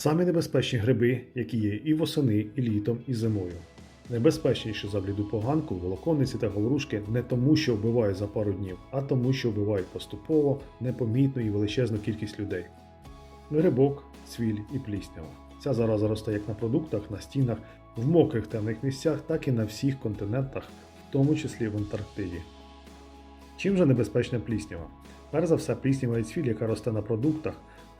Самі небезпечні гриби, які є і восени, і літом, і зимою. Небезпечніші за бліду поганку, волоконниці та говорушки не тому, що вбивають за пару днів, а тому, що вбивають поступово, непомітно і величезну кількість людей. Грибок, цвіль і пліснява. Ця зараза росте як на продуктах, на стінах, в мокрих темних місцях, так і на всіх континентах, в тому числі в Антарктиді. Чим же небезпечна пліснява? Перш за все, пліснява і цвіль, яка росте на продуктах,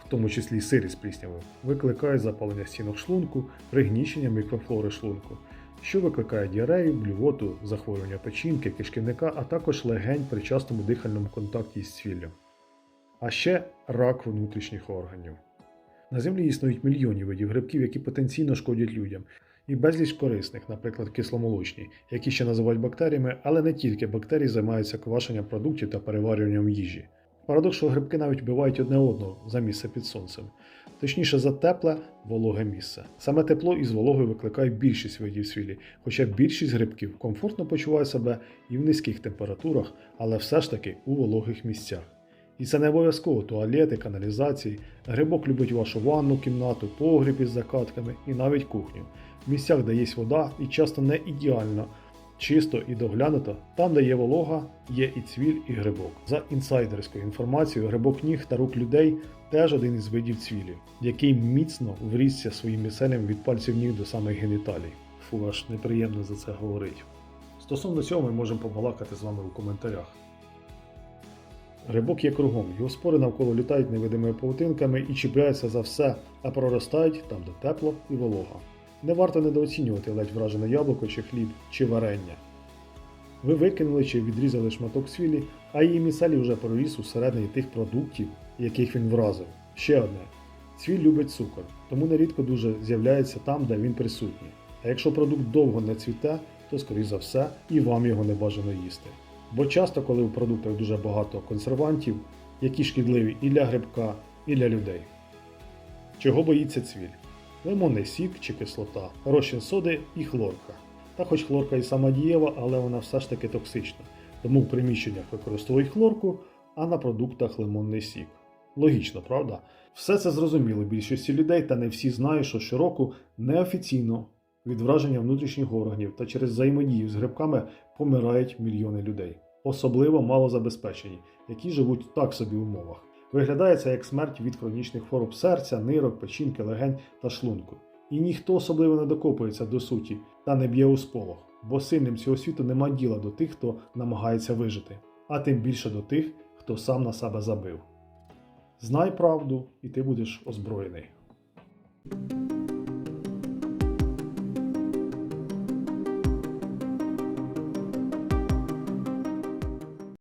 в тому числі сирі з пліснявою, викликає запалення стінок шлунку, пригнічення мікрофлори шлунку, що викликає діарею, блювоту, захворювання печінки, кишківника, а також легень при частому дихальному контакті з цвіллю. А ще рак внутрішніх органів. На землі існують мільйони видів грибків, які потенційно шкодять людям, і безліч корисних, наприклад, кисломолочні, які ще називають бактеріями, але не тільки бактерії займаються квашенням продуктів та переварюванням їжі. Парадокс, що грибки навіть вбивають одне одного за місце під сонцем, точніше за тепле, вологе місце. Саме тепло із вологою викликає більшість видів свілі, хоча більшість грибків комфортно почуває себе і в низьких температурах, але все ж таки у вологих місцях. І це не обов'язково туалети, каналізації. Грибок любить вашу ванну кімнату, погріб із закатками і навіть кухню. В місцях, де є вода і часто не ідеально, чисто і доглянуто, там, де є волога, є і цвіль, і грибок. За інсайдерською інформацією, грибок ніг та рук людей теж один із видів цвілів, який міцно врісся своїм міцелем від пальців ніг до самих геніталій. Фу, аж неприємно за це говорить. Стосовно цього ми можемо побалакати з вами у коментарях. Грибок є кругом, його спори навколо літають невидимими павутинками і чіпляються за все, а проростають там, де тепло і волога. Не варто недооцінювати ледь вражене яблуко чи хліб, чи варення. Ви викинули чи відрізали шматок свілі, а її міцелі вже проріс усередині тих продуктів, яких він вразив. Ще одне. Цвіль любить цукор, тому нерідко дуже з'являється там, де він присутній. А якщо продукт довго не цвіте, то, скоріш за все, і вам його не бажано їсти. Бо часто, коли у продуктах дуже багато консервантів, які шкідливі і для грибка, і для людей. Чого боїться цвіль? Лимонний сік чи кислота, розчин соди і хлорка. Та хоч хлорка і сама дієва, але вона все ж таки токсична. Тому в приміщеннях використовують хлорку, а на продуктах лимонний сік. Логічно, правда? Все це зрозуміло більшості людей, та не всі знають, що щороку неофіційно від враження внутрішніх органів та через взаємодію з грибками помирають мільйони людей, особливо малозабезпечені, які живуть так собі умовах. Виглядає це як смерть від хронічних хвороб серця, нирок, печінки, легень та шлунку. І ніхто особливо не докопується до суті та не б'є у сполох, бо сильним цього світу нема діла до тих, хто намагається вижити, а тим більше до тих, хто сам на себе забив. Знай правду, і ти будеш озброєний.